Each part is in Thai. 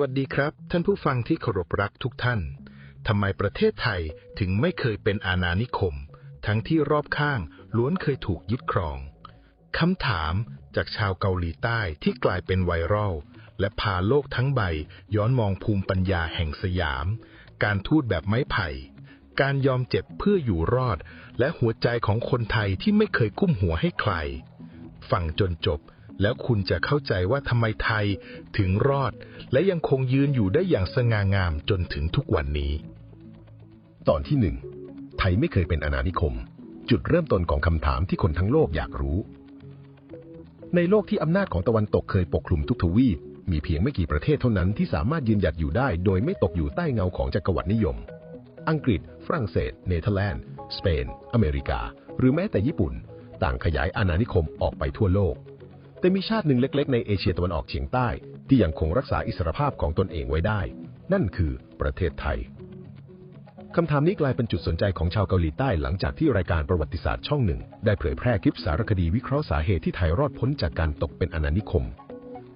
วัสดีครับ ท่านผู้ฟังที่เคารพรักทุกท่าน ทำไมประเทศไทยถึงไม่เคยเป็นอาณานิคม ทั้งที่รอบข้างล้วนเคยถูกยึดครอง คำถามจากชาวเกาหลีใต้ที่กลายเป็นไวรัลและพาโลกทั้งใบย้อนมองภูมิปัญญาแห่งสยาม การทูตแบบไม้ไผ่ การยอมเจ็บเพื่ออยู่รอด และหัวใจของคนไทยที่ไม่เคยกุ้มหัวให้ใคร ฟังจนจบ แล้วคุณจะเข้าใจว่าทำไมไทยถึงรอด และยังคงยืนอยู่ได้อย่างสง่างามจนถึงทุกวันนี้ ตอนที่หนึ่งไทยไม่เคยเป็นอาณานิคม จุดเริ่มต้นของคำถามที่คนทั้งโลกอยากรู้ ในโลกที่อำนาจของตะวันตกเคยปกคลุมทุกทวีปมีเพียงไม่กี่ประเทศเท่านั้นที่สามารถยืนหยัดอยู่ได้ โดยไม่ตกอยู่ใต้เงาของจักรวรรดินิยม อังกฤษ ฝรั่งเศส เนเธอร์แลนด์ สเปน อเมริกา หรือแม้แต่ญี่ปุ่น ต่างขยายอาณานิคมออกไปทั่วโลก แต่มีชาติหนึ่งเล็ก ๆ ในเอเชียตะวันออกเฉียงใต้ ที่ยังคงรักษาอิสรภาพของตนเองไว้ได้ นั่นคือประเทศไทยคำถามนี้กลายเป็นจุดสนใจของชาวเกาหลีใต้หลังจากที่รายการประวัติศาสตร์ช่องหนึ่ง ได้เผยแพร่คลิปสารคดีวิเคราะห์สาเหตุที่ไทยรอดพ้นจากการตกเป็นอาณานิคม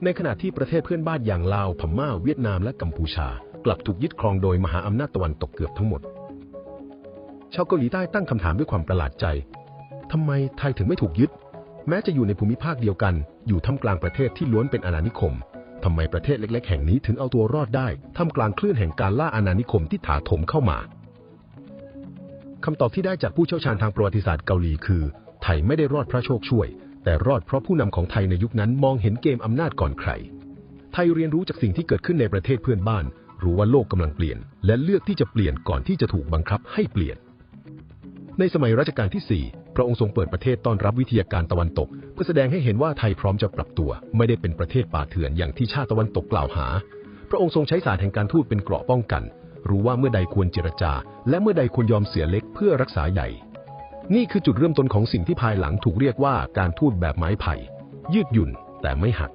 ในขณะที่ประเทศเพื่อนบ้านอย่างลาว พม่า เวียดนามและกัมพูชา กลับถูกยึดครองโดยมหาอำนาจตะวันตกเกือบทั้งหมด ชาวเกาหลีใต้ตั้งคำถามด้วยความประหลาดใจทำไมไทยถึงไม่ถูกยึด แม้จะอยู่ในภูมิภาคเดียวกัน อยู่ท่ามกลางประเทศที่ล้วนเป็นอาณานิคมทำไมประเทศเล็ก ๆ แห่งนี้ถึงเอาตัวรอดได้ท่ามกลางคลื่นแห่งการล่าอาณานิคมที่ถาโถมเข้ามาคำตอบที่ได้จากผู้เชี่ยวชาญทางประวัติศาสตร์เกาหลีคือ ไทยไม่ได้รอดเพราะโชคช่วย แต่รอดเพราะผู้นำของไทยในยุคนั้นมองเห็นเกมอำนาจก่อนใคร ไทยเรียนรู้จากสิ่งที่เกิดขึ้นในประเทศเพื่อนบ้าน รู้ว่าโลกกำลังเปลี่ยน และเลือกที่จะเปลี่ยนก่อนที่จะถูกบังคับให้เปลี่ยน ในสมัยรัชกาลที่ 4 พระองค์ทรงเปิดประเทศต้อนรับวิทยาการตะวันตก เพื่อแสดงให้เห็นว่าไทยพร้อมจะปรับตัว ไม่ได้เป็นประเทศป่าเถื่อนอย่างที่ชาติตะวันตกกล่าวหา พระองค์ทรงใช้ศาสตร์แห่งการทูตเป็นเกราะป้องกัน รู้ว่าเมื่อใดควรเจรจา และเมื่อใดควรยอมเสียเล็กเพื่อรักษาใหญ่ นี่คือจุดเริ่มต้นของสิ่งที่ภายหลังถูกเรียกว่าการทูตแบบไม้ไผ่ ยืดหยุ่นแต่ไม่หัก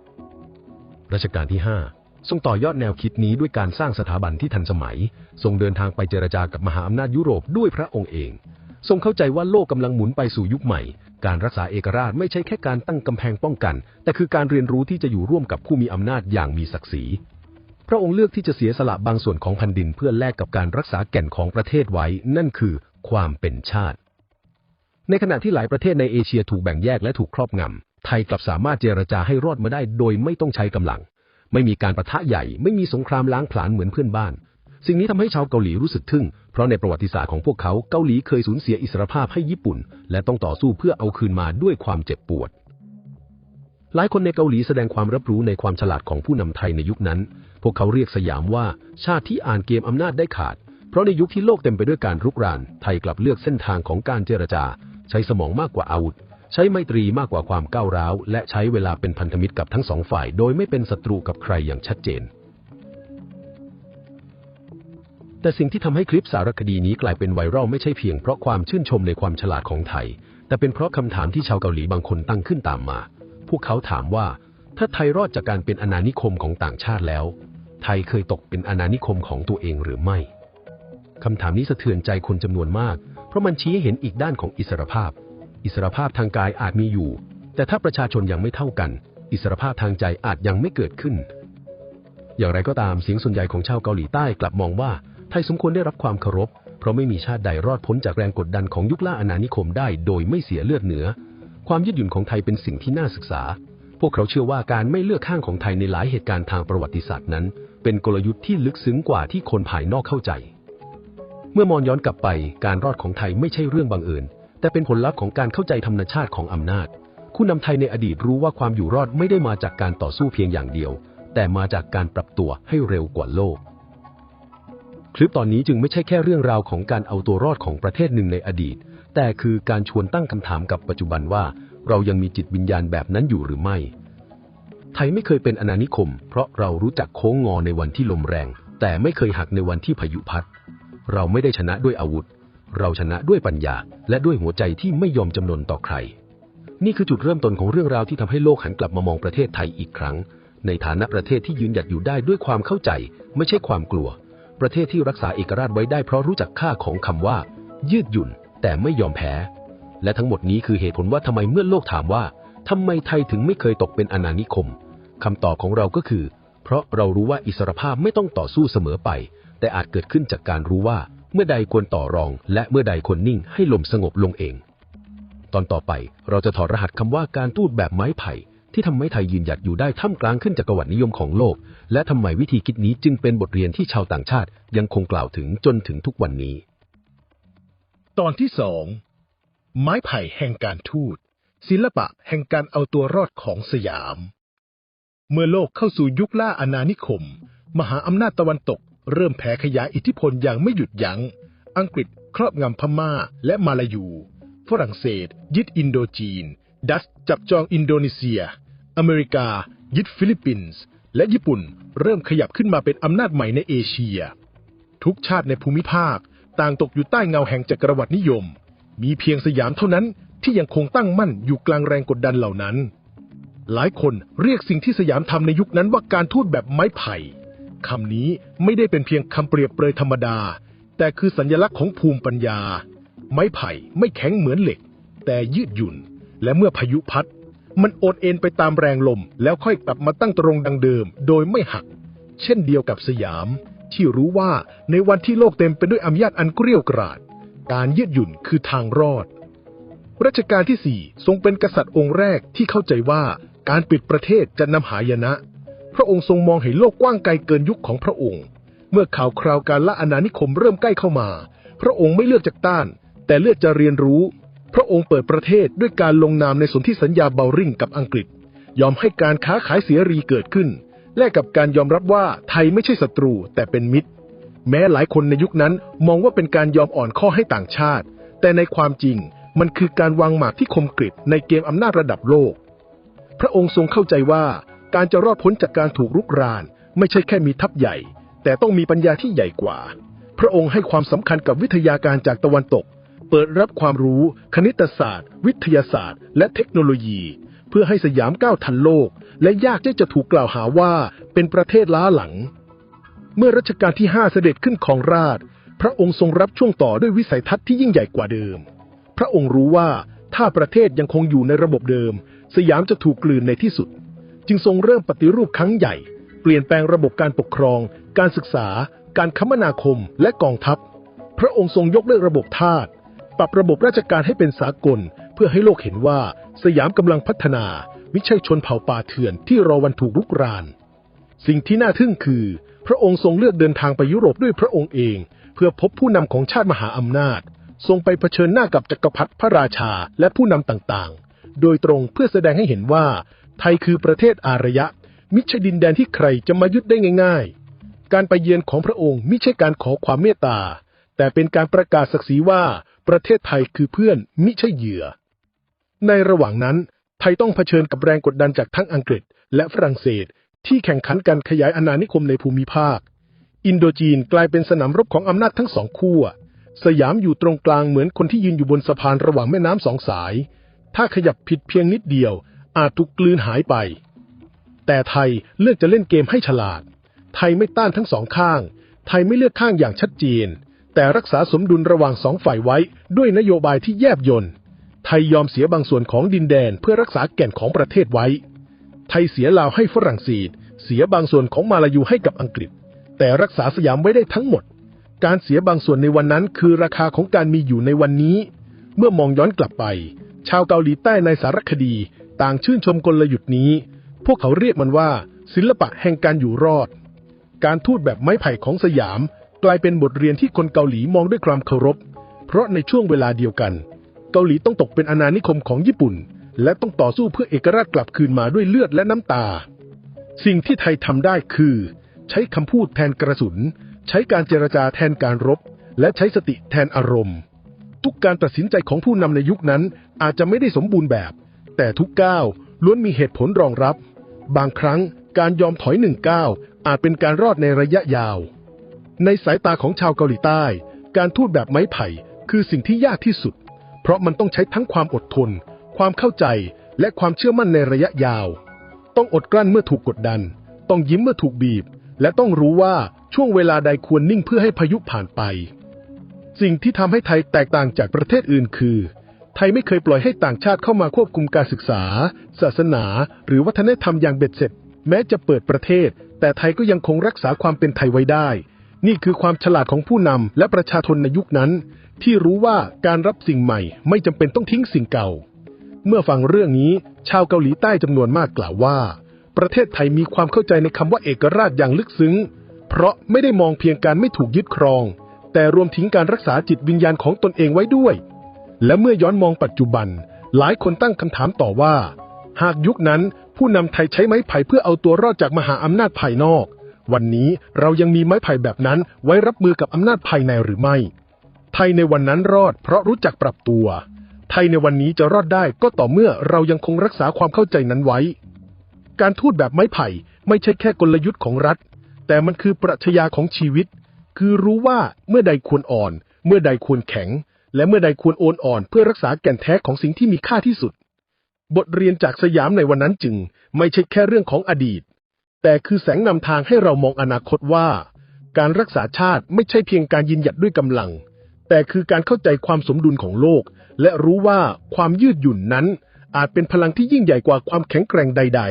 รัชกาลที่ 5 ทรงต่อยอดแนวคิดนี้ด้วยการสร้างสถาบันที่ทันสมัย ทรงเดินทางไปเจรจากับมหาอำนาจยุโรปด้วยพระองค์เอง ทรงเข้าใจว่าโลกกำลังหมุนไปสู่ยุคใหม่ การรักษาเอกราชไม่ใช่แค่การตั้งกำแพงป้องกัน แต่คือการเรียนรู้ที่จะอยู่ร่วมกับผู้มีอำนาจอย่างมีศักดิ์ศรี พระองค์เลือกที่จะเสียสละบางส่วนของแผ่นดินเพื่อแลกกับการรักษาแก่นของประเทศไว้ นั่นคือความเป็นชาติ ในขณะที่หลายประเทศในเอเชียถูกแบ่งแยกและถูกครอบงำ ไทยกลับสามารถเจรจาให้รอดมาได้โดยไม่ต้องใช้กำลัง ไม่มีการประทะใหญ่ ไม่มีสงครามล้างผลาญเหมือนเพื่อนบ้าน สิ่งนี้ทำให้ชาวเกาหลีรู้สึกทึ่ง เพราะในประวัติศาสตร์ของพวกเขาเกาหลีเคยสูญเสียอิสรภาพให้ญี่ปุ่น และต้องต่อสู้เพื่อเอาคืนมาด้วยความเจ็บปวด หลายคนในเกาหลีแสดงความรับรู้ในความฉลาดของผู้นำไทยในยุคนั้น พวกเขาเรียกสยามว่าชาติที่อ่านเกมอำนาจได้ขาด เพราะในยุคที่โลกเต็มไปด้วยการรุกราน ไทยกลับเลือกเส้นทางของการเจรจา ใช้สมองมากกว่าอาวุธ ใช้ไมตรีมากกว่าความก้าวร้าว และใช้เวลาเป็นพันธมิตรกับทั้งสองฝ่าย โดยไม่เป็นศัตรูกับใครอย่างชัดเจน แต่สิ่งที่ทำให้คลิปสารคดีนี้กลายเป็นไวรัลไม่ใช่เพียงเพราะความชื่นชมในความฉลาดของไทย แต่เป็นเพราะคำถามที่ชาวเกาหลีบางคนตั้งขึ้นตามมา พวกเขาถามว่า ถ้าไทยรอดจากการเป็นอาณานิคมของต่างชาติแล้ว ไทยเคยตกเป็นอาณานิคมของตัวเองหรือไม่คำถามนี้สะเทือนใจคนจำนวนมาก เพราะมันชี้ให้เห็นอีกด้านของอิสรภาพ อิสรภาพทางกายอาจมีอยู่ แต่ถ้าประชาชนยังไม่เท่ากัน อิสรภาพทางใจอาจยังไม่เกิดขึ้น อย่างไรก็ตามเสียงส่วนใหญ่ของชาวเกาหลีใต้กลับมองว่า ทยสมควรได้รับความเคารพ เพราะไม่มีชาติใดรอดพ้นจากแรงกดดันของยุคล่าอาณานิคมได้โดยไม่เสียเลือดเนื้อ ความยืดหยุ่นของไทยเป็นสิ่งที่น่าศึกษา พวกเขาเชื่อว่าการไม่เลือกข้างของไทยในหลายเหตุการณ์ทางประวัติศาสตร์นั้น เป็นกลยุทธ์ที่ลึกซึ้งกว่าที่คนภายนอกเข้าใจ เมื่อมองย้อนกลับไป การรอดของไทยไม่ใช่เรื่องบังเอิญ แต่เป็นผลลัพธ์ของการเข้าใจธรรมชาติของอำนาจ ผู้นำไทยในอดีตรู้ว่าความอยู่รอดไม่ได้มาจากการต่อสู้เพียงอย่างเดียว แต่มาจากการปรับตัวให้เร็วกว่าโลก คลิปตอนนี้จึงไม่ใช่แค่เรื่องราวของการเอาตัวรอดของประเทศหนึ่งในอดีต แต่คือการชวนตั้งคำถามกับปัจจุบันว่า เรายังมีจิตวิญญาณแบบนั้นอยู่หรือไม่ ไทยไม่เคยเป็นอาณานิคม เพราะเรารู้จักโค้งงอในวันที่ลมแรง แต่ไม่เคยหักในวันที่พายุพัด เราไม่ได้ชนะด้วยอาวุธ เราชนะด้วยปัญญา และด้วยหัวใจที่ไม่ยอมจำนนต่อใคร นี่คือจุดเริ่มต้นของเรื่องราวที่ทำให้โลกหันกลับมามองประเทศไทยอีกครั้ง ในฐานะประเทศที่ยืนหยัดอยู่ได้ด้วยความเข้าใจ ไม่ใช่ความกลัว ประเทศที่รักษาเอกราชไว้ได้เพราะรู้จักค่าของคำว่า ยืดหยุ่น แต่ไม่ยอมแพ้ และทั้งหมดนี้คือเหตุผลว่าทำไมเมื่อโลกถามว่าทำไมไทยถึงไม่เคยตกเป็นอาณานิคมคำตอบของเราก็คือ เพราะเรารู้ว่าอิสรภาพไม่ต้องต่อสู้เสมอไป แต่อาจเกิดขึ้นจากการรู้ว่า เมื่อใดควรต่อรอง และเมื่อใดควรนิ่งให้ลมสงบลงเอง ตอนต่อไปเราจะถอดรหัสคำว่าการทูตแบบไม้ไผ่ ที่ทำให้ไทยยืนหยัดอยู่ได้ท่ามกลางขึ้นจากกวัตนิยมของโลก และทำไมวิธีคิดนี้จึงเป็นบทเรียนที่ชาวต่างชาติยังคงกล่าวถึงจนถึงทุกวันนี้ ตอนที่สองไม้ไผ่แห่งการทูต ศิลปะแห่งการเอาตัวรอดของสยาม เมื่อโลกเข้าสู่ยุคล่าอาณานิคม มหาอำนาจตะวันตก เริ่มแผ่ขยายอิทธิพลอย่างไม่หยุดยัง้ง อังกฤษครอบงำพม่าและมาลายู ฝรั่งเศส ยึดอินโดจีน ดัตช์จับจองอินโดนีเซีย อเมริกา ยึดฟิลิปปินส์ และญี่ปุ่นเริ่มขยับขึ้นมาเป็นอำนาจใหม่ในเอเชีย ทุกชาติในภูมิภาคต่างตกอยู่ใต้เงาแห่งจักรวรรดินิยม มีเพียงสยามเท่านั้นที่ยังคงตั้งมั่นอยู่กลางแรงกดดันเหล่านั้น หลายคนเรียกสิ่งที่สยามทำในยุคนั้นว่าการทูตแบบไม้ไผ่คำนี้ไม่ได้เป็นเพียงคำเปรียบเปรยธรรมดา แต่คือสัญลักษณ์ของภูมิปัญญา ไม้ไผ่ไม่แข็งเหมือนเหล็ก แต่ยืดหยุ่น และเมื่อพายุพัด มันโอนเอ็นไปตามแรงลม แล้วค่อยกลับมาตั้งตรงดังเดิม โดยไม่หัก เช่นเดียวกับสยาม ที่รู้ว่าในวันที่โลกเต็มไปด้วยอำนาจอันเกรียวกราด การยืดหยุ่นคือทางรอด รัชกาลที่สี่ทรงเป็นกษัตริย์องค์แรกที่เข้าใจว่าการปิดประเทศจะนำหายนะ พระองค์ทรงมองเห็นโลกกว้างไกลเกินยุคของพระองค์ เมื่อข่าวคราวการละอาณานิคมเริ่มใกล้เข้ามา พระองค์ไม่เลือกจากต้าน แต่เลือกจะเรียนรู้ พระองค์เปิดประเทศด้วยการลงนามในสนธิสัญญาเบลริงกับอังกฤษ ยอมให้การค้าขายเสรีเกิดขึ้น แลกกับการยอมรับว่าไทยไม่ใช่ศัตรูแต่เป็นมิตร แม้หลายคนในยุคนั้นมองว่าเป็นการยอมอ่อนข้อให้ต่างชาติ แต่ในความจริงมันคือการวางหมากที่คมกริบในเกมอำนาจระดับโลก พระองค์ทรงเข้าใจว่าการจะรอดพ้นจากการถูกรุกราน ไม่ใช่แค่มีทัพใหญ่ แต่ต้องมีปัญญาที่ใหญ่กว่า พระองค์ให้ความสำคัญกับวิทยาการจากตะวันตก เปิดรับความรู้ คณิตศาสตร์ วิทยาศาสตร์ และเทคโนโลยี เพื่อให้สยามก้าวทันโลก และยากที่จะถูกกล่าวหาว่าเป็นประเทศล้าหลัง เมื่อรัชกาลที่ห้าเสด็จขึ้นครองราช พระองค์ทรงรับช่วงต่อด้วยวิสัยทัศน์ที่ยิ่งใหญ่กว่าเดิม พระองค์รู้ว่าถ้าประเทศยังคงอยู่ในระบบเดิม สยามจะถูกกลืนในที่สุด จึงทรงเริ่มปฏิรูปครั้งใหญ่ เปลี่ยนแปลงระบบการปกครอง การศึกษา การคมนาคมและกองทัพ พระองค์ทรงยกเลิกระบบทาส ปรับระบบราชการให้เป็นสากล เพื่อให้โลกเห็นว่าสยามกำลังพัฒนาไม่ใช่ชนเผ่าป่าเถื่อนที่รอวันถูกรุกราน สิ่งที่น่าทึ่งคือ พระองค์ทรงเลือกเดินทางไปยุโรปด้วยพระองค์เอง เพื่อพบผู้นำของชาติมหาอำนาจ ทรงไปเผชิญหน้ากับจักรพรรดิพระราชาและผู้นำต่างๆ โดยตรงเพื่อแสดงให้เห็นว่า ไทยคือประเทศอารยะ มิใช่ดินแดนที่ใครจะมายึดได้ง่าย ๆ การไปเยือนของพระองค์มิใช่การขอความเมตตาแต่เป็นการประกาศศักดิ์ศรีว่า ประเทศไทยคือเพื่อนมิใช่เหยื่อ ในระหว่างนั้น ไทยต้องเผชิญกับแรงกดดันจากทั้งอังกฤษ และฝรั่งเศส ที่แข่งขันกันขยายอาณานิคมในภูมิภาค อินโดจีนกลายเป็นสนามรบของอำนาจทั้งสองขั้วสยามอยู่ตรงกลางเหมือนคนที่ยืนอยู่บนสะพานระหว่างแม่น้ำสองสาย ถ้าขยับผิดเพียงนิดเดียว อาจถูกกลืนหายไป แต่ไทยเลือกจะเล่นเกมให้ฉลาด ไทยไม่ต้านทั้งสองข้าง ไทยไม่เลือกข้างอย่างชัดเจน แต่รักษาสมดุลระหว่างสองฝ่ายไว้ด้วยนโยบายที่แยบยลไทยยอมเสียบางส่วนของดินแดนเพื่อรักษาแก่นของประเทศไว้ ไทยเสียลาวให้ฝรั่งเศสเสียบางส่วนของมาลายูให้กับอังกฤษ แต่รักษาสยามไว้ได้ทั้งหมด การเสียบางส่วนในวันนั้นคือราคาของการมีอยู่ในวันนี้ เมื่อมองย้อนกลับไป ชาวเกาหลีใต้ในสารคดี ต่างชื่นชมกลยุทธ์นี้ พวกเขาเรียกมันว่า ศิลปะแห่งการอยู่รอด การทูตแบบไม้ไผ่ของสยาม กลายเป็นบทเรียนที่คนเกาหลีมองด้วยความเคารพ เพราะในช่วงเวลาเดียวกัน เกาหลีต้องตกเป็นอาณานิคมของญี่ปุ่น และต้องต่อสู้เพื่อเอกราชกลับคืนมาด้วยเลือดและน้ำตา สิ่งที่ไทยทำได้คือ ใช้คำพูดแทนกระสุน ใช้การเจรจาแทนการรบ และใช้สติแทนอารมณ์ ทุกการตัดสินใจของผู้นำในยุคนั้นอาจจะไม่ได้สมบูรณ์แบบ แต่ทุกก้าวล้วนมีเหตุผลรองรับ บางครั้งการยอมถอยหนึ่งก้าวอาจเป็นการรอดในระยะยาว ในสายตาของชาวเกาหลีใต้ การทูตแบบไม้ไผ่ คือสิ่งที่ยากที่สุด เพราะมันต้องใช้ทั้งความอดทน ความเข้าใจ และความเชื่อมั่นในระยะยาว ต้องอดกลั้นเมื่อถูกกดดัน ต้องยิ้มเมื่อถูกบีบ และต้องรู้ว่าช่วงเวลาใดควรนิ่งเพื่อให้พายุผ่านไป สิ่งที่ทำให้ไทยแตกต่างจากประเทศอื่นคือ ไทยไม่เคยปล่อยให้ต่างชาติเข้ามาควบคุมการศึกษา ศาสนา หรือวัฒนธรรมอย่างเบ็ดเสร็จ แม้จะเปิดประเทศ แต่ไทยก็ยังคงรักษาความเป็นไทยไว้ได้ นี่คือความฉลาดของผู้นำและประชาชนในยุคนั้น ที่รู้ว่าการรับสิ่งใหม่ไม่จำเป็นต้องทิ้งสิ่งเก่า เมื่อฟังเรื่องนี้ ชาวเกาหลีใต้จำนวนมากกล่าวว่า ประเทศไทยมีความเข้าใจในคำว่าเอกราชอย่างลึกซึ้ง เพราะไม่ได้มองเพียงการไม่ถูกยึดครอง แต่รวมถึงการรักษาจิตวิญญาณของตนเองไว้ด้วย และเมื่อย้อนมองปัจจุบัน หลายคนตั้งคำถามต่อว่า หากยุคนั้นผู้นำไทยใช้ไม้ไผ่เพื่อเอาตัวรอดจากมหาอำนาจภายนอก วันนี้เรายังมีไม้ไผ่แบบนั้นไว้รับมือกับอำนาจภายในหรือไม่ ไทยในวันนั้นรอดเพราะรู้จักปรับตัว ไทยในวันนี้จะรอดได้ก็ต่อเมื่อเรายังคงรักษาความเข้าใจนั้นไว้ การทูตแบบไม้ไผ่ไม่ใช่แค่กลยุทธ์ของรัฐ แต่มันคือปรัชญาของชีวิต คือรู้ว่าเมื่อใดควรอ่อน เมื่อใดควรแข็ง และเมื่อใดควรโอนอ่อน เพื่อรักษาแก่นแท้ของสิ่งที่มีค่าที่สุด บทเรียนจากสยามในวันนั้นจึง ไม่ใช่แค่เรื่องของอดีต แต่คือแสงนำทางให้เรามองอนาคตว่า การรักษาชาติไม่ใช่เพียงการยืนหยัดด้วยกำลัง แต่คือการเข้าใจความสมดุลของโลก และรู้ว่าความยืดหยุ่นนั้น อาจเป็นพลังที่ยิ่งใหญ่กว่าความแข็งแกร่งใด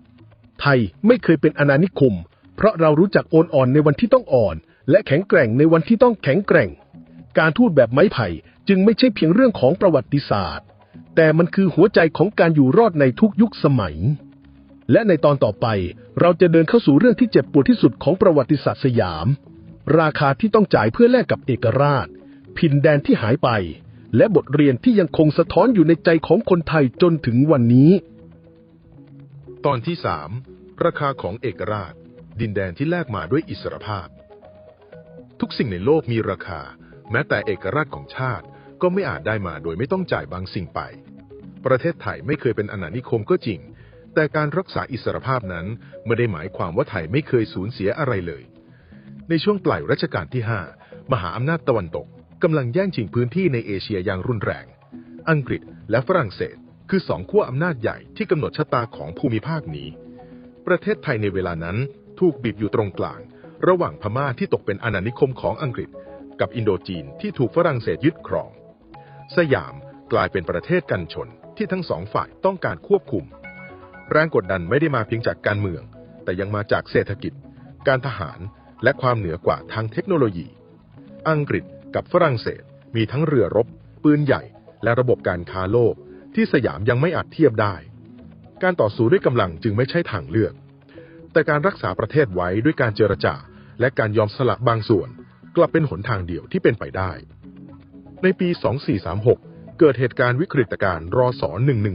ๆ ไทยไม่เคยเป็นอาณานิคม เพราะเรารู้จักโอนอ่อนในวันที่ต้องอ่อน และแข็งแกร่งในวันที่ต้องแข็งแกร่ง การทูตแบบไม้ไผ่จึงไม่ใช่เพียงเรื่องของประวัติศาสตร์ แต่มันคือหัวใจของการอยู่รอดในทุกยุคสมัย และในตอนต่อไปเราจะเดินเข้าสู่เรื่องที่เจ็บปวดที่สุดของประวัติศาสตร์สยาม ราคาที่ต้องจ่ายเพื่อแลกกับเอกราช พินแดนที่หายไป และบทเรียนที่ยังคงสะท้อนอยู่ในใจของคนไทยจนถึงวันนี้ ตอนที่3ราคาของเอกราช ดินแดนที่แลกมาด้วยอิสรภาพ ทุกสิ่งในโลกมีราคา แม้แต่เอกราชของชาติก็ไม่อาจได้มาโดยไม่ต้องจ่ายบางสิ่งไป ประเทศไทยไม่เคยเป็นอาณานิคมก็จริง แต่การรักษาอิสรภาพนั้นไม่ได้หมายความว่าไทยไม่เคยสูญเสียอะไรเลย ในช่วงปลายรัชกาลที่ 5 มหาอำนาจตะวันตกกำลังแย่งชิงพื้นที่ในเอเชียอย่างรุนแรง อังกฤษและฝรั่งเศส คือสองขั้วอำนาจใหญ่ที่กำหนดชะตาของภูมิภาคนี้ ประเทศไทยในเวลานั้นถูกบีบอยู่ตรงกลาง ระหว่างพม่าที่ตกเป็นอาณานิคมของอังกฤษ กับอินโดจีนที่ถูกฝรั่งเศสยึดครอง สยามกลายเป็นประเทศกันชนที่ทั้งสองฝ่ายต้องการควบคุม แรงกดดันไม่ได้มาเพียงจากการเมือง แต่ยังมาจากเศรษฐกิจ การทหารและความเหนือกว่าทางเทคโนโลยี อังกฤษกับฝรั่งเศสมีทั้งเรือรบ ปืนใหญ่ และระบบการค้าโลก ที่สยามยังไม่อาจเทียบได้ การต่อสู้ด้วยกำลังจึงไม่ใช่ทางเลือก แต่การรักษาประเทศไว้ด้วยการเจรจา และการยอมสละบางส่วน กลับเป็นหนทางเดียวที่เป็นไปได้ ในปี 2436 เกิดเหตุการณ์วิกฤตการณ์รอสอ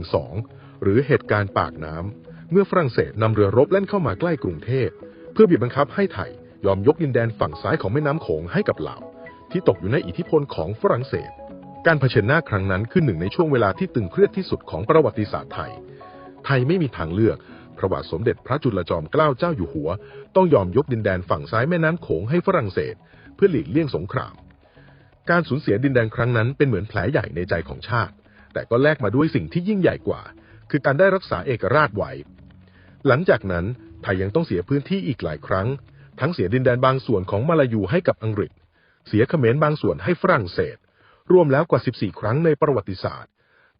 112 หรือเหตุการณ์ปากน้ำเมื่อฝรั่งเศสนำเรือรบเล่นเข้ามาใกล้กรุงเทพ เพื่อบีบบังคับให้ไทยยอมยกดินแดนฝั่งซ้ายของแม่น้ำโขงให้กับลาวที่ตกอยู่ในอิทธิพลของฝรั่งเศส การเผชิญหน้าครั้งนั้นคือหนึ่งในช่วงเวลาที่ตึงเครียดที่สุดของประวัติศาสตร์ไทย ไทยไม่มีทางเลือกพระบาทสมเด็จพระจุลจอมเกล้าเจ้าอยู่หัว ต้องยอมยกดินแดนฝั่งซ้ายแม่น้ำโขงให้ฝรั่งเศส เพื่อหลีกเลี่ยงสงคราม การสูญเสียดินแดนครั้งนั้นเป็นเหมือนแผลใหญ่ในใจของชาติ แต่ก็แลกมาด้วยสิ่งที่ยิ่งใหญ่กว่า คือการได้รักษาเอกราชไว้ หลังจากนั้นไทยยังต้องเสียพื้นที่อีกหลายครั้ง ทั้งเสียดินแดนบางส่วนของมาลายูให้กับอังกฤษ เสียเขมรบางส่วนให้ฝรั่งเศส รวมแล้วกว่า 14 ครั้งในประวัติศาสตร์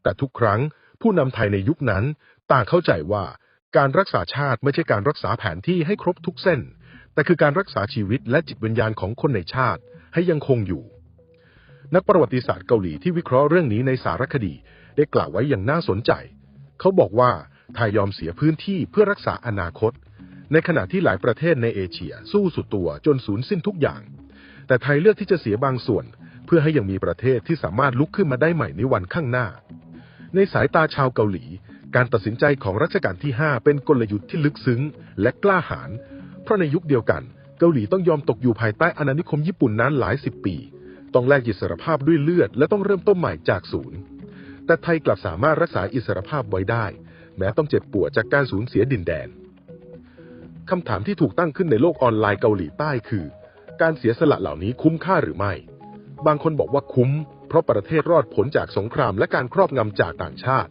แต่ทุกครั้งผู้นำไทยในยุคนั้น ต่างเข้าใจว่าการรักษาชาติไม่ใช่การรักษาแผนที่ให้ครบทุกเส้น แต่คือการรักษาชีวิตและจิตวิญญาณของคนในชาติให้ยังคงอยู่ นักประวัติศาสตร์เกาหลีที่วิเคราะห์เรื่องนี้ในสารคดี ได้กล่าวไว้อย่างน่าสนใจ เขาบอกว่าไทยยอมเสียพื้นที่เพื่อรักษาอนาคต ในขณะที่หลายประเทศในเอเชียสู้สุดตัวจนสูญสิ้นทุกอย่าง แต่ไทยเลือกที่จะเสียบางส่วน เพื่อให้ยังมีประเทศที่สามารถลุกขึ้นมาได้ใหม่ในวันข้างหน้า ในสายตาชาวเกาหลี การตัดสินใจของรัชกาลที่ 5 เป็นกลยุทธ์ที่ลึกซึ้ง และกล้าหาญเพราะในยุคเดียวกัน เกาหลีต้องยอมตกอยู่ภายใต้อาณานิคมญี่ปุ่นนั้นหลายสิบปี ต้องแลกอิสรภาพด้วยเลือด และต้องเริ่มต้นใหม่จากศูนย์ แต่ไทยกลับสามารถรักษาอิสรภาพไว้ได้ แม้ต้องเจ็บปวดจากการสูญเสียดินแดนคำถามที่ถูกตั้งขึ้นในโลกออนไลน์เกาหลีใต้คือ การเสียสละเหล่านี้คุ้มค่าหรือไม่ บางคนบอกว่าคุ้ม เพราะประเทศรอดผลจากสงครามและการครอบงำจากต่างชาติ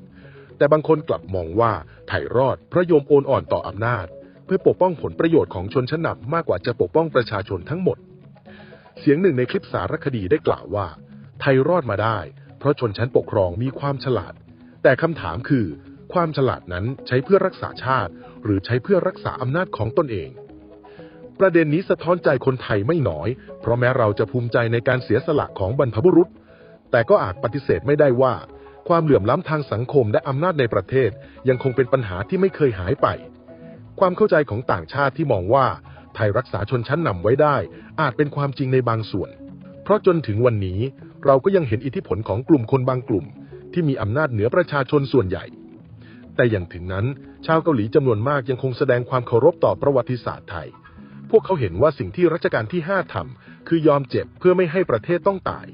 แต่บางคนกลับมองว่าไทยรอดเพราะโยมโอนอ่อนต่ออำนาจ เพื่อปกป้องผลประโยชน์ของชนชั้นนำมากกว่าจะปกป้องประชาชนทั้งหมด เสียงหนึ่งในคลิปสารคดีได้กล่าวว่า ไทยรอดมาได้ เพราะชนชั้นปกครองมีความฉลาด แต่คำถามคือ ความฉลาดนั้นใช้เพื่อรักษาชาติหหรือใช้เพื่อรักษาอำนาจของตนเอง ประเด็นนี้สะท้อนใจคนไทยไม่น้อย เพราะแม้เราจะภูมิใจในการเสียสละของบรรพบุรุษ แต่ก็อาจปฏิเสธไม่ได้ว่า ความเหลื่อมล้ำทางสังคมและอำนาจในประเทศ ยังคงเป็นปัญหาที่ไม่เคยหายไป ความเข้าใจของต่างชาติที่มองว่าไทยรักษาชนชั้นนำไว้ได้ อาจเป็นความจริงในบางส่วน เพราะจนถึงวันนี้ เราก็ยังเห็นอิทธิพลของกลุ่มคนบางกลุ่ม ที่มีอำนาจเหนือประชาชนส่วนใหญ่ แต่อย่างถึงนั้น ชาวเกาหลีจำนวนมากยังคงแสดงความเคารพต่อประวัติศาสตร์ไทย พวกเขาเห็นว่าสิ่งที่รัชกาลที่ 5ทำคือยอมเจ็บเพื่อไม่ให้ประเทศต้องตาย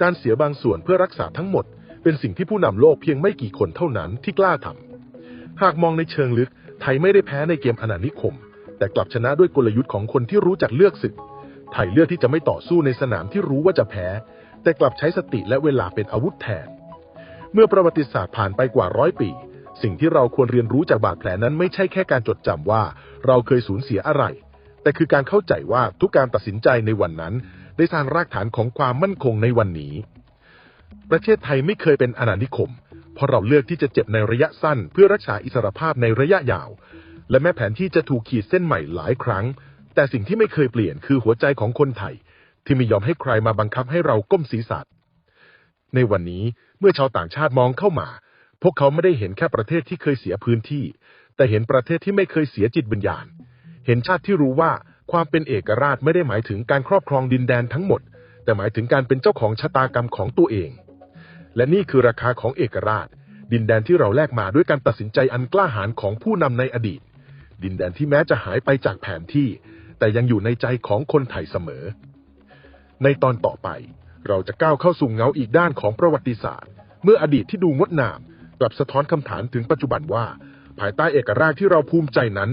การเสียบางส่วนเพื่อรักษาทั้งหมด เป็นสิ่งที่ผู้นำโลกเพียงไม่กี่คนเท่านั้นที่กล้าทำหากมองในเชิงลึก ไทยไม่ได้แพ้ในเกมอาณานิคม แต่กลับชนะด้วยกลยุทธ์ของคนที่รู้จักเลือกศึกไทยเลือกที่จะไม่ต่อสู้ในสนามที่รู้ว่าจะแพ้ แต่กลับใช้สติและเวลาเป็นอาวุธแทน เมื่อประวัติศาสตร์ผ่านไปกว่าร้อยปี สิ่งที่เราควรเรียนรู้จากบาดแผลนั้นไม่ใช่แค่การจดจำว่าเราเคยสูญเสียอะไร แต่คือการเข้าใจว่าทุกการตัดสินใจในวันนั้น ได้สร้างรากฐานของความมั่นคงในวันนี้ ประเทศไทยไม่เคยเป็นอาณานิคม เพราะเราเลือกที่จะเจ็บในระยะสั้น เพื่อรักษาอิสรภาพในระยะยาว และแม้แผนที่จะถูกขีดเส้นใหม่หลายครั้ง แต่สิ่งที่ไม่เคยเปลี่ยนคือหัวใจของคนไทย ที่ไม่ยอมให้ใครมาบังคับให้เราก้มศีรษะในวันนี้เมื่อชาวต่างชาติมองเข้ามา พวกเขาไม่ได้เห็นแค่ประเทศที่เคยเสียพื้นที่ แต่เห็นประเทศที่ไม่เคยเสียจิตวิญญาณ เห็นชาติที่รู้ว่าความเป็นเอกราชไม่ได้หมายถึงการครอบครองดินแดนทั้งหมด แต่หมายถึงการเป็นเจ้าของชะตากรรมของตัวเอง และนี่คือราคาของเอกราช ดินแดนที่เราแลกมาด้วยการตัดสินใจอันกล้าหาญของผู้นำในอดีต ดินแดนที่แม้จะหายไปจากแผนที่ แต่ยังอยู่ในใจของคนไทยเสมอ ในตอนต่อไป เราจะก้าวเข้าสู่เงาอีกด้านของประวัติศาสตร์ เมื่ออดีตที่ดูงดงามกลับสะท้อนคำถามถึงปัจจุบันว่า ภายใต้เอกราชที่เราภูมิใจนั้น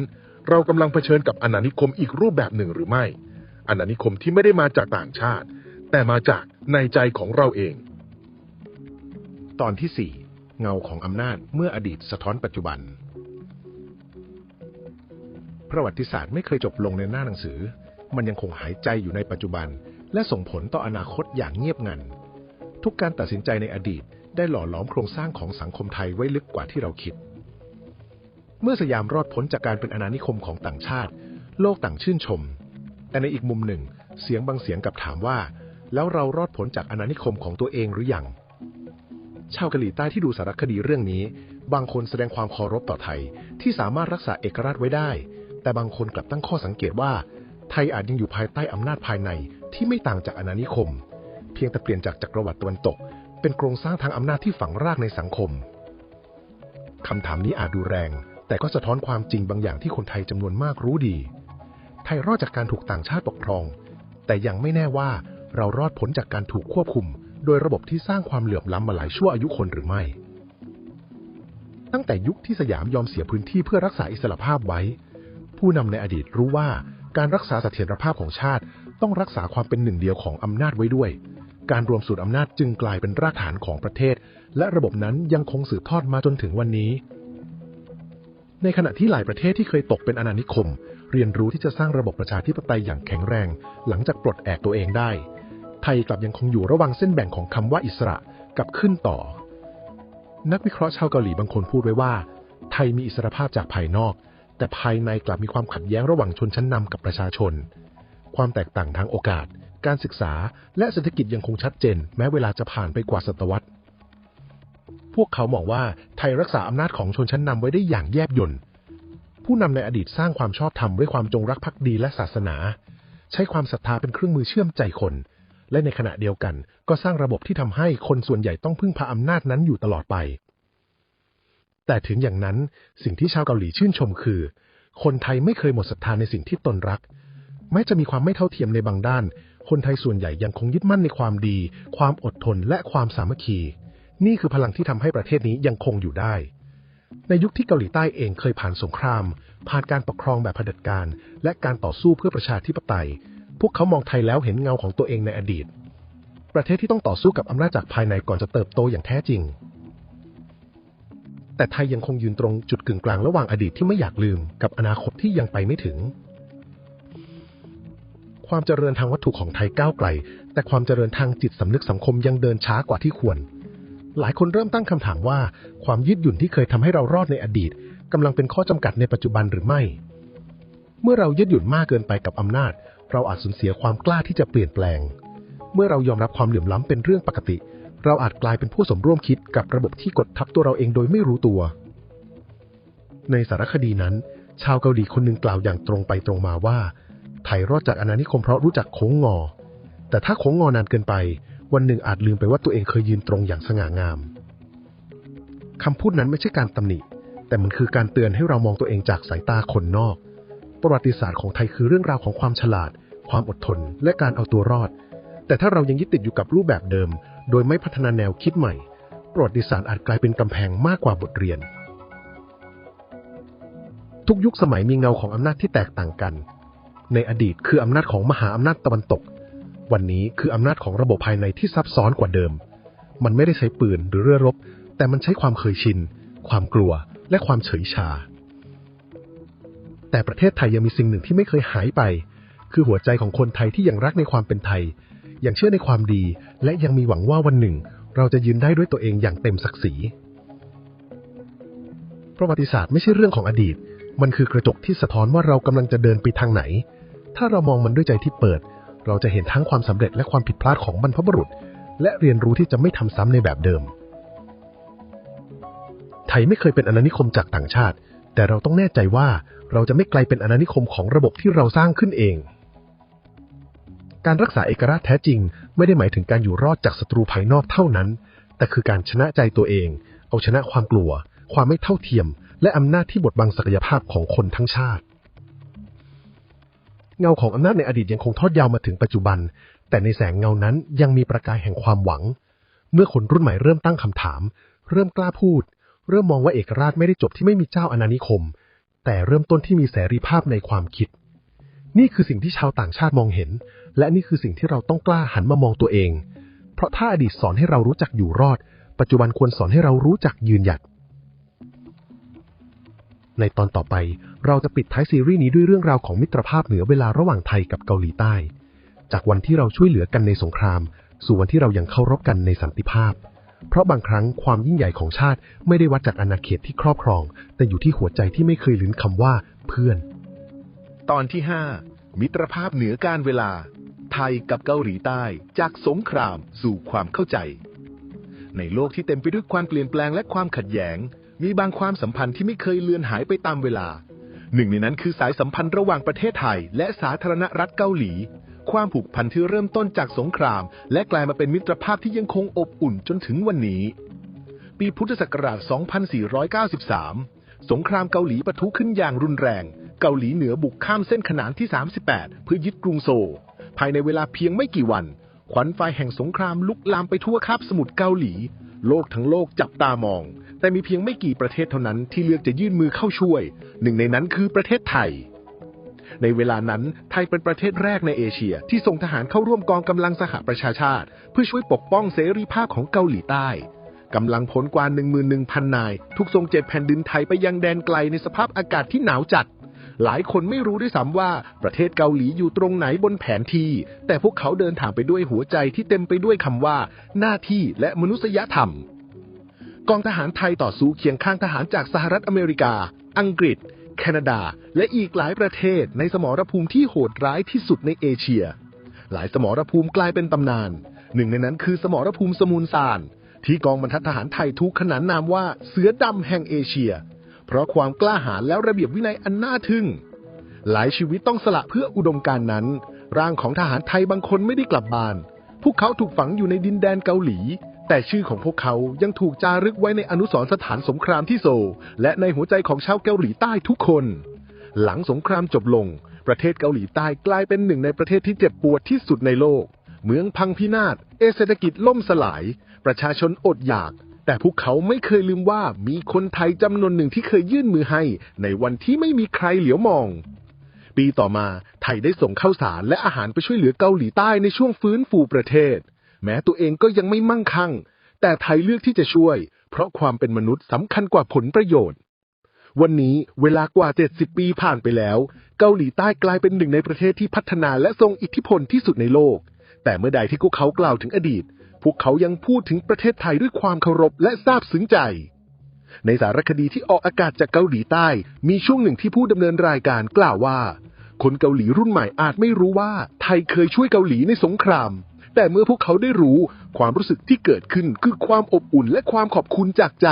เรากำลังเผชิญกับอาณานิคมอีกรูปแบบหนึ่งหรือไม่อาณานิคมที่ไม่ได้มาจากต่างชาติ แต่มาจากในใจของเราเอง ตอนที่ 4 เงาของอำนาจเมื่ออดีตสะท้อนปัจจุบัน ประวัติศาสตร์ไม่เคยจบลงในหน้าหนังสือ มันยังคงหายใจอยู่ในปัจจุบัน และส่งผลต่ออนาคตอย่างเงียบงัน ทุกการตัดสินใจในอดีตได้หล่อหลอมโครงสร้างของสังคมไทยไว้ลึกกว่าที่เราคิด เมื่อสยามรอดพ้นจากการเป็นอาณานิคมของต่างชาติ โลกต่างชื่นชม แต่ในอีกมุมหนึ่ง เสียงบางเสียงกับถามว่า แล้วเรารอดพ้นจากอาณานิคมของตัวเองหรือยังชาวเกาหลีใต้ที่ดูสารคดีเรื่องนี้ บางคนแสดงความเคารพต่อไทยที่สามารถรักษาเอกราชไว้ได้ แต่บางคนกลับตั้งข้อสังเกตว่า ไทยอาจยังอยู่ภายใต้อำนาจภายใน ที่ไม่ต่างจากอาณานิคม เพียงแต่เปลี่ยนจากจักรวรรดิตะวันตก เป็นโครงสร้างทางอำนาจที่ฝังรากในสังคมคำถามนี้อาจดูแรง แต่ก็สะท้อนความจริงบางอย่างที่คนไทยจำนวนมากรู้ดี ไทยรอดจากการถูกต่างชาติปกครอง แต่ยังไม่แน่ว่าเรารอดพ้นจากการถูกควบคุม โดยระบบที่สร้างความเหลื่อมล้ำมาหลายชั่วอายุคนหรือไม่ ตั้งแต่ยุคที่สยามยอมเสียพื้นที่เพื่อรักษาอิสรภาพไว้ ผู้นำในอดีตรู้ว่าการรักษาเสถียรภาพของชาติ ต้องรักษาความเป็นหนึ่งเดียวของอำนาจไว้ด้วย การรวมสูตรอำนาจจึงกลายเป็นรากฐานของประเทศ และระบบนั้นยังคงสืบทอดมาจนถึงวันนี้ ในขณะที่หลายประเทศที่เคยตกเป็นอาณานิคม เรียนรู้ที่จะสร้างระบบประชาธิปไตยอย่างแข็งแรง หลังจากปลดแอกตัวเองได้ ไทยกลับยังคงอยู่ระหว่างเส้นแบ่งของคำว่าอิสระกับขึ้นต่อ นักวิเคราะห์ชาวเกาหลีบางคนพูดไว้ว่า ไทยมีอิสรภาพจากภายนอก แต่ภายในกลับมีความขัดแย้งระหว่างชนชั้นนำกับประชาชน ความแตกต่างทางโอกาส การศึกษา และเศรษฐกิจยังคงชัดเจน แม้เวลาจะผ่านไปกว่าศตวรรษ พวกเขามองว่าไทยรักษาอำนาจของชนชั้นนำไว้ได้อย่างแยบยลผู้นำในอดีตสร้างความชอบธรรมด้วยความจงรักภักดีและศาสนา ใช้ความศรัทธาเป็นเครื่องมือเชื่อมใจคน และในขณะเดียวกัน ก็สร้างระบบที่ทำให้คนส่วนใหญ่ต้องพึ่งพาอำนาจนั้นอยู่ตลอดไป แต่ถึงอย่างนั้นสิ่งที่ชาวเกาหลีชื่นชมคือ คนไทยไม่เคยหมดศรัทธาในสิ่งที่ตนรัก แม้จะมีความไม่เท่าเทียมในบางด้าน คนไทยส่วนใหญ่ยังคงยึดมั่นในความดี ความอดทนและความสามัคคี นี่คือพลังที่ทำให้ประเทศนี้ยังคงอยู่ได้ ในยุคที่เกาหลีใต้เองเคยผ่านสงคราม ผ่านการปกครองแบบเผด็จการ และการต่อสู้เพื่อประชาธิปไตย พวกเขามองไทยแล้วเห็นเงาของตัวเองในอดีต ประเทศที่ต้องต่อสู้กับอำนาจจากภายในก่อนจะเติบโตอย่างแท้จริง แต่ไทยยังคงยืนตรงจุดกึ่งกลางระหว่างอดีตที่ไม่อยากลืม กับอนาคตที่ยังไปไม่ถึง ความเจริญทางวัตถุของไทยก้าวไกล แต่ความเจริญทางจิตสำนึกสังคมยังเดินช้ากว่าที่ควร หลายคนเริ่มตั้งคำถามว่า ความยืดหยุ่นที่เคยทำให้เรารอดในอดีตกำลังเป็นข้อจำกัดในปัจจุบันหรือไม่ เมื่อเรายึดหยุ่นมากเกินไปกับอำนาจ เราอาจสูญเสียความกล้าที่จะเปลี่ยนแปลง เมื่อเรายอมรับความเหลื่อมล้ำเป็นเรื่องปกติ เราอาจกลายเป็นผู้สมร่วมคิดกับระบบที่กดทับตัวเราเองโดยไม่รู้ตัว ในสารคดีนั้น ชาวเกาหลีคนหนึ่งกล่าวอย่างตรงไปตรงมาว่า ไทยรอดจากอาณานิคมเพราะรู้จักโค้งงอ แต่ถ้าโค้งงอนานเกินไป วันหนึ่งอาจลืมไปว่าตัวเองเคยยืนตรงอย่างสง่างามคำพูดนั้นไม่ใช่การตำหนิ แต่มันคือการเตือนให้เรามองตัวเองจากสายตาคนนอก ประวัติศาสตร์ของไทยคือเรื่องราวของความฉลาด ความอดทน และการเอาตัวรอด แต่ถ้าเรายังยึดติดอยู่กับรูปแบบเดิม โดยไม่พัฒนาแนวคิดใหม่ ประวัติศาสตร์อาจกลายเป็นกำแพงมากกว่าบทเรียน ทุกยุคสมัยมีเงาของอำนาจที่แตกต่างกัน ในอดีตคืออำนาจของมหาอำนาจตะวันตก วันนี้คืออำนาจของระบบภายในที่ซับซ้อนกว่าเดิม มันไม่ได้ใช้ปืนหรือเรือรบ แต่มันใช้ความเคยชิน ความกลัว และความเฉยชา แต่ประเทศไทยยังมีสิ่งหนึ่งที่ไม่เคยหายไป คือหัวใจของคนไทยที่ยังรักในความเป็นไทย ยังเชื่อในความดี และยังมีหวังว่าวันหนึ่ง เราจะยืนได้ด้วยตัวเองอย่างเต็มศักดิ์ศรี ประวัติศาสตร์ไม่ใช่เรื่องของอดีตมันคือกระจกที่สะท้อนว่าเรากำลังจะเดินไปทางไหน ถ้าเรามองมันด้วยใจที่เปิด เราจะเห็นทั้งความสำเร็จและความผิดพลาดของบรรพบุรุษ และเรียนรู้ที่จะไม่ทำซ้ำในแบบเดิม ไทยไม่เคยเป็นอาณานิคมจากต่างชาติ แต่เราต้องแน่ใจว่าเราจะไม่กลายเป็นอาณานิคมของระบบที่เราสร้างขึ้นเอง การรักษาเอกราชแท้จริง ไม่ได้หมายถึงการอยู่รอดจากศัตรูภายนอกเท่านั้น แต่คือการชนะใจตัวเอง เอาชนะความกลัว ความไม่เท่าเทียม และอำนาจที่บดบังศักยภาพของคนทั้งชาติ เงาของอำนาจในอดีตยังคงทอดยาวมาถึงปัจจุบัน แต่ในแสงเงานั้นยังมีประกายแห่งความหวัง เมื่อคนรุ่นใหม่เริ่มตั้งคำถาม เริ่มกล้าพูด เริ่มมองว่าเอกราชไม่ได้จบที่ไม่มีเจ้าอาณานิคม แต่เริ่มต้นที่มีเสรีภาพในความคิด นี่คือสิ่งที่ชาวต่างชาติมองเห็น และนี่คือสิ่งที่เราต้องกล้าหันมามองตัวเอง เพราะถ้าอดีตสอนให้เรารู้จักอยู่รอด ปัจจุบันควรสอนให้เรารู้จักยืนหยัด ในตอนต่อไป เราจะปิดท้ายซีรีส์นี้ด้วยเรื่องราวของมิตรภาพเหนือเวลาระหว่างไทยกับเกาหลีใต้ จากวันที่เราช่วยเหลือกันในสงคราม สู่วันที่เรายังเคารพกันในสันติภาพ เพราะบางครั้งความยิ่งใหญ่ของชาติไม่ได้วัดจากอาณาเขตที่ครอบครอง แต่อยู่ที่หัวใจที่ไม่เคยลืมคำว่าเพื่อน ตอนที่ 5 มิตรภาพเหนือการเวลา ไทยกับเกาหลีใต้ จากสงครามสู่ความเข้าใจ ในโลกที่เต็มไปด้วยความเปลี่ยนแปลงและความขัดแย้งมีบางความสัมพันธ์ที่ไม่เคยเลือนหายไปตามเวลา หนึ่งในนั้นคือสายสัมพันธ์ระหว่างประเทศไทย และสาธารณรัฐเกาหลี ความผูกพันที่เริ่มต้นจากสงคราม และกลายมาเป็นมิตรภาพที่ยังคงอบอุ่นจนถึงวันนี้ ปีพุทธศักราช 2493 สงครามเกาหลีปะทุขึ้นอย่างรุนแรง เกาหลีเหนือบุกข้ามเส้นขนานที่ 38 เพื่อยึดกรุงโซลภายในเวลาเพียงไม่กี่วัน ขวัญไฟแห่งสงครามลุกลามไปทั่วคาบสมุทรเกาหลี โลกทั้งโลกจับตามอง แต่มีเพียงไม่กี่ประเทศเท่านั้นที่เลือกจะยื่นมือเข้าช่วย หนึ่งในนั้นคือประเทศไทย ในเวลานั้นไทยเป็นประเทศแรกในเอเชีย ที่ส่งทหารเข้าร่วมกองกำลังสหประชาชาติ เพื่อช่วยปกป้องเสรีภาพของเกาหลีใต้กำลังพลกว่า 11,000 นาย ทุกทรงเจ็ดแผ่นดินไทยไปยังแดนไกลในสภาพอากาศที่หนาวจัด หลายคนไม่รู้ด้วยซ้ำว่าประเทศเกาหลีอยู่ตรงไหนบนแผนที่ แต่พวกเขาเดินทางไปด้วยหัวใจที่เต็มไปด้วยคำว่า หน้าที่และมนุษยธรรม กองทหารไทยต่อสู้เคียงข้างทหารจากสหรัฐอเมริกา อังกฤษ แคนาดา และอีกหลายประเทศในสมรภูมิที่โหดร้ายที่สุดในเอเชีย หลายสมรภูมิกลายเป็นตำนาน หนึ่งในนั้นคือสมรภูมิสมุนซานที่กองบรรทัดทหารไทยทุกขนานนามว่าเสือดำแห่งเอเชีย เพราะความกล้าหาญและระเบียบวินัยอันน่าทึ่ง หลายชีวิตต้องสละเพื่ออุดมการณ์นั้น ร่างของทหารไทยบางคนไม่ได้กลับบ้าน พวกเขาถูกฝังอยู่ในดินแดนเกาหลี แต่ชื่อของพวกเขายังถูกจารึกไว้ในอนุสรณ์สถานสงครามที่โซลและในหัวใจของชาวเกาหลีใต้ทุกคน หลังสงครามจบลง ประเทศเกาหลีใต้กลายเป็นหนึ่งในประเทศที่เจ็บปวดที่สุดในโลก เมืองพังพินาศเอเศรษฐกิจล่มสลาย ประชาชนอดอยาก แต่พวกเขาไม่เคยลืมว่ามีคนไทยจำนวนหนึ่งที่เคยยื่นมือให้ ในวันที่ไม่มีใครเหลียวมองปีต่อมาไทยได้ส่งข้าวสารและอาหารไปช่วยเหลือเกาหลีใต้ในช่วงฟื้นฟูประเทศ แม้ตัวเองก็ยังไม่มั่งคั่ง แต่ไทยเลือกที่จะช่วย เพราะความเป็นมนุษย์สำคัญกว่าผลประโยชน์ วันนี้เวลากว่า 70 ปีผ่านไปแล้ว เกาหลีใต้กลายเป็นหนึ่งในประเทศที่พัฒนาและทรงอิทธิพลที่สุดในโลก แต่เมื่อใดที่พวกเขากล่าวถึงอดีต พวกเขายังพูดถึงประเทศไทยด้วยความเคารพและซาบซึ้งใจในสารคดีที่ออกอากาศจากเกาหลีใต้ มีช่วงหนึ่งที่ผู้ดำเนินรายการกล่าวว่า คนเกาหลีรุ่นใหม่อาจไม่รู้ว่าไทยเคยช่วยเกาหลีในสงคราม แต่เมื่อพวกเขาได้รู้ ความรู้สึกที่เกิดขึ้นคือความอบอุ่นและความขอบคุณจากใจ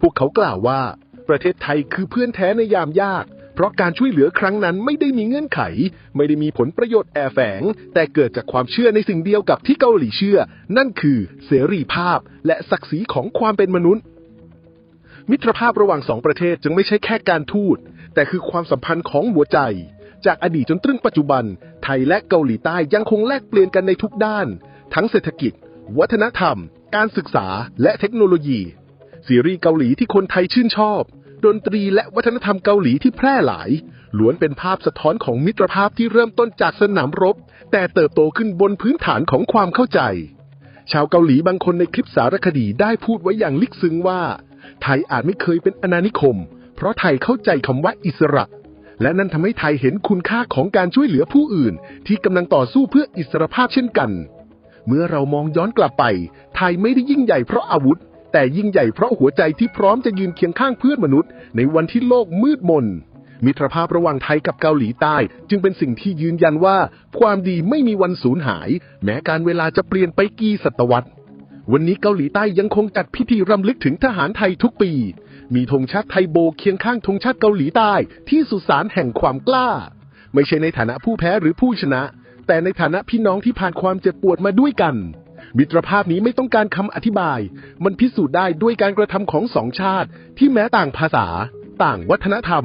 พวกเขากล่าวว่า ประเทศไทยคือเพื่อนแท้ในยามยาก เพราะการช่วยเหลือครั้งนั้นไม่ได้มีเงื่อนไข ไม่ได้มีผลประโยชน์แอบแฝง แต่เกิดจากความเชื่อในสิ่งเดียวกับที่เกาหลีเชื่อ นั่นคือเสรีภาพ และศักดิ์ศรีของความเป็นมนุษย์ มิตรภาพระหว่างสองประเทศจึงไม่ใช่แค่การทูตแต่คือความสัมพันธ์ของหัวใจ จากอดีตจนตรึงปัจจุบัน ไทยและเกาหลีใต้ยังคงแลกเปลี่ยนกันในทุกด้าน ทั้งเศรษฐกิจ วัฒนธรรม การศึกษา และเทคโนโลยี ซีรีส์เกาหลีที่คนไทยชื่นชอบ ดนตรีและวัฒนธรรมเกาหลีที่แพร่หลาย ล้วนเป็นภาพสะท้อนของมิตรภาพที่เริ่มต้นจากสนามรบ แต่เติบโตขึ้นบนพื้นฐานของความเข้าใจ ชาวเกาหลีบางคนในคลิปสารคดีได้พูดไว้อย่างลึกซึ้งว่า ไทยอาจไม่เคยเป็นอาณานิคม เพราะไทยเข้าใจคำว่าอิสระ และนั่นทำให้ไทยเห็นคุณค่าของการช่วยเหลือผู้อื่น ที่กำลังต่อสู้เพื่ออิสรภาพเช่นกัน เมื่อเรามองย้อนกลับไป ไทยไม่ได้ยิ่งใหญ่เพราะอาวุธ แต่ยิ่งใหญ่เพราะหัวใจที่พร้อมจะยืนเคียงข้างเพื่อนมนุษย์ ในวันที่โลกมืดมน มิตรภาพระหว่างไทยกับเกาหลีใต้ จึงเป็นสิ่งที่ยืนยันว่า ความดีไม่มีวันสูญหาย แม้การเวลาจะเปลี่ยนไปกี่ศตวรรษ วันนี้เกาหลีใต้ยังคงจัดพิธีรำลึกถึงทหารไทยทุกปี มีธงชาติไทยโบเคียงข้างธงชาติเกาหลีใต้ที่สุสานแห่งความกล้า ไม่ใช่ในฐานะผู้แพ้หรือผู้ชนะ แต่ในฐานะพี่น้องที่ผ่านความเจ็บปวดมาด้วยกัน มิตรภาพนี้ไม่ต้องการคำอธิบาย มันพิสูจน์ได้ด้วยการกระทำของสองชาติ ที่แม้ต่างภาษา ต่างวัฒนธรรม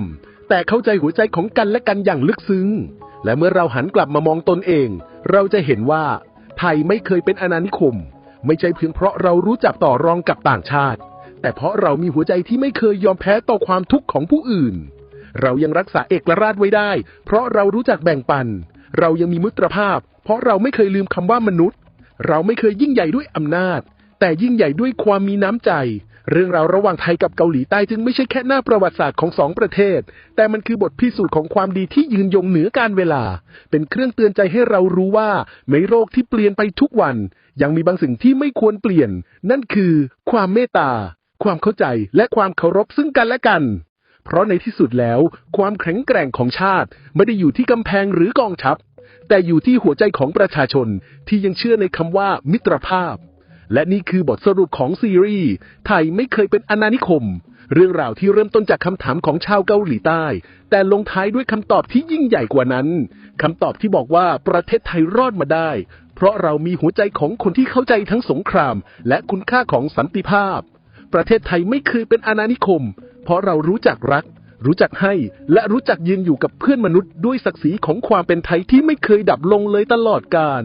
แต่เข้าใจหัวใจของกันและกันอย่างลึกซึ้ง และเมื่อเราหันกลับมามองตนเอง เราจะเห็นว่า ไทยไม่เคยเป็นอาณานิคม ไม่ใช่เพียงเพราะเรารู้จักต่อรองกับต่างชาติ แต่เพราะเรามีหัวใจที่ไม่เคยยอมแพ้ต่อความทุกข์ของผู้อื่น เรายังรักษาเอกราชไว้ได้ เพราะเรารู้จักแบ่งปัน เรายังมีมิตรภาพ เพราะเราไม่เคยลืมคำว่ามนุษย์ เราไม่เคยยิ่งใหญ่ด้วยอำนาจ แต่ยิ่งใหญ่ด้วยความมีน้ำใจ เรื่องราวระหว่างไทยกับเกาหลีใต้จึงไม่ใช่แค่หน้าประวัติศาสตร์ของสองประเทศ แต่มันคือบทพิสูจน์ของความดีที่ยืนยงเหนือการเวลา เป็นเครื่องเตือนใจให้เรารู้ว่าในโลกที่เปลี่ยนไปทุกวัน ยังมีบางสิ่งที่ไม่ควรเปลี่ยน นั่นคือ ความเมตตา ความเข้าใจและความเคารพซึ่งกันและกัน เพราะในที่สุดแล้ว ความแข็งแกร่งของชาติ ไม่ได้อยู่ที่กำแพงหรือกองทัพ แต่อยู่ที่หัวใจของประชาชนที่ยังเชื่อในคำว่ามิตรภาพ และนี่คือบทสรุปของซีรีส์ไทยไม่เคยเป็นอาณานิคม เรื่องราวที่เริ่มต้นจากคำถามของชาวเกาหลีใต้ แต่ลงท้ายด้วยคำตอบที่ยิ่งใหญ่กว่านั้นคำตอบที่บอกว่าประเทศไทยรอดมาได้ เพราะเรามีหัวใจของคนที่เข้าใจทั้งสงคราม และคุณค่าของสันติภาพ ประเทศไทยไม่เคยเป็นอาณานิคม เพราะเรารู้จักรัก รู้จักให้ และรู้จักยืนอยู่กับเพื่อนมนุษย์ด้วยศักดิ์ศรีของความเป็นไทยที่ไม่เคยดับลงเลยตลอดกาล